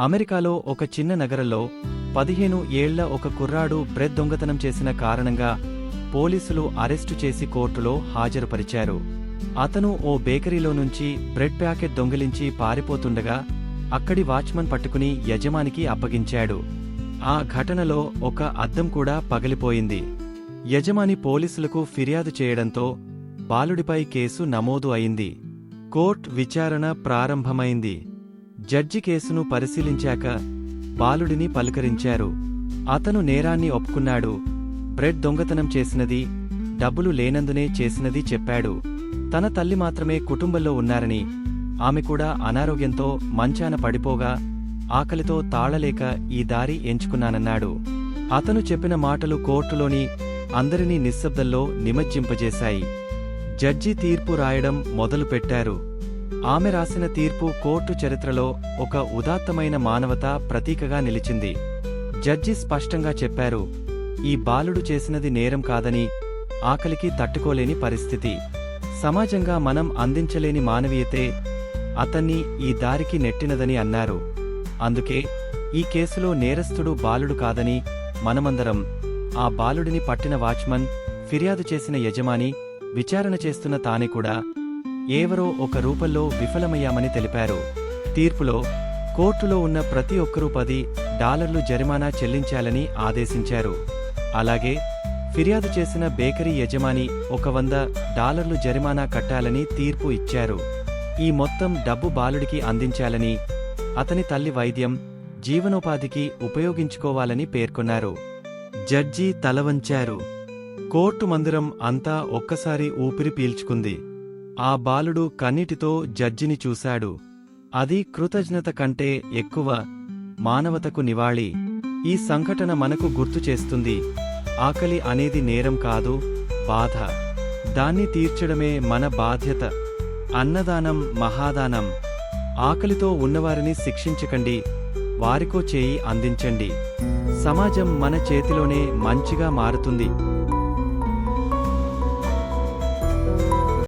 అమెరికాలో ఒక చిన్న నగరంలో పదిహేను ఏళ్ళ ఒక కుర్రాడు బ్రెడ్ దొంగతనం చేసిన కారణంగా పోలీసులు అరెస్టు చేసి కోర్టులో హాజరుపరిచారు. అతను ఓ బేకరీలో నుంచి బ్రెడ్ ప్యాకెట్ దొంగిలించి పారిపోతుండగా అక్కడి వాచ్మన్ పట్టుకుని యజమానికి అప్పగించాడు. ఆ ఘటనలో ఒక అద్దం కూడా పగిలిపోయింది. యజమాని పోలీసులకు ఫిర్యాదు చేయడంతో బాలుడిపై కేసు నమోదు అయింది. కోర్ట్ విచారణ ప్రారంభమైంది. జడ్జి కేసును పరిశీలించాక బాలుడిని పలకరించారు. అతను నేరాన్ని ఒప్పుకున్నాడు. బ్రెడ్ దొంగతనం చేసినది డబ్బులు లేనందునే చేసినది చెప్పాడు. తన తల్లి మాత్రమే కుటుంబంలో ఉన్నారని ఆమె కూడా అనారోగ్యంతో మంచాన పడిపోగా ఆకలితో తాళలేక ఈ దారి ఎంచుకున్నానన్నాడు. అతను చెప్పిన మాటలు కోర్టులోని అందరినీ నిశ్శబ్దంలో నిమజ్జింపజేశాయి. జడ్జి తీర్పు రాయడం మొదలుపెట్టారు. ఆమె రాసిన తీర్పు కోర్టు చరిత్రలో ఒక ఉదాత్తమైన మానవత ప్రతీకగా నిలిచింది. జడ్జి స్పష్టంగా చెప్పారు ఈ బాలుడు చేసినది నేరం కాదని ఆకలికి తట్టుకోలేని పరిస్థితి. సమాజంగా మనం అందించలేని మానవీయతే అతన్ని ఈ దారికి నెట్టినదని అన్నారు. అందుకే ఈ కేసులో నేరస్తుడు బాలుడు కాదని మనమందరం ఆ బాలుడిని పట్టిన వాచ్మన్ ఫిర్యాదు చేసిన యజమాని విచారణ చేస్తున్న తానే కూడా ఏవరో ఒక రూపంలో విఫలమయ్యామని తెలిపారు. తీర్పులో కోర్టులో ఉన్న ప్రతి ఒక్కరూ పది డాలర్లు జరిమానా చెల్లించాలని ఆదేశించారు. అలాగే ఫిర్యాదు చేసిన బేకరీ యజమాని ఒక వంద డాలర్లు జరిమానా కట్టాలని తీర్పు ఇచ్చారు. ఈ మొత్తం డబ్బు బాలుడికి అందించాలని అతని తల్లి వైద్యం జీవనోపాధికి ఉపయోగించుకోవాలని పేర్కొన్నారు. జడ్జి తలవంచారు. కోర్టు మందిరం అంతా ఒక్కసారి ఊపిరి పీల్చుకుంది. ఆ బాలుడు కన్నిటితో జడ్జిని చూశాడు. అది కృతజ్ఞత కంటే ఎక్కువ మానవతకు నివాళి. ఈ సంఘటన మనకు గుర్తు చేస్తుంది. ఆకలి అనేది నేరం కాదు బాధ. దాన్ని తీర్చడమే మన బాధ్యత. అన్నదానం మహాదానం. ఆకలితో ఉన్నవారిని శిక్షించకండి. వారికో చేయి అందించండి. సమాజం మన చేతిలోనే మంచిగా మారుతుంది.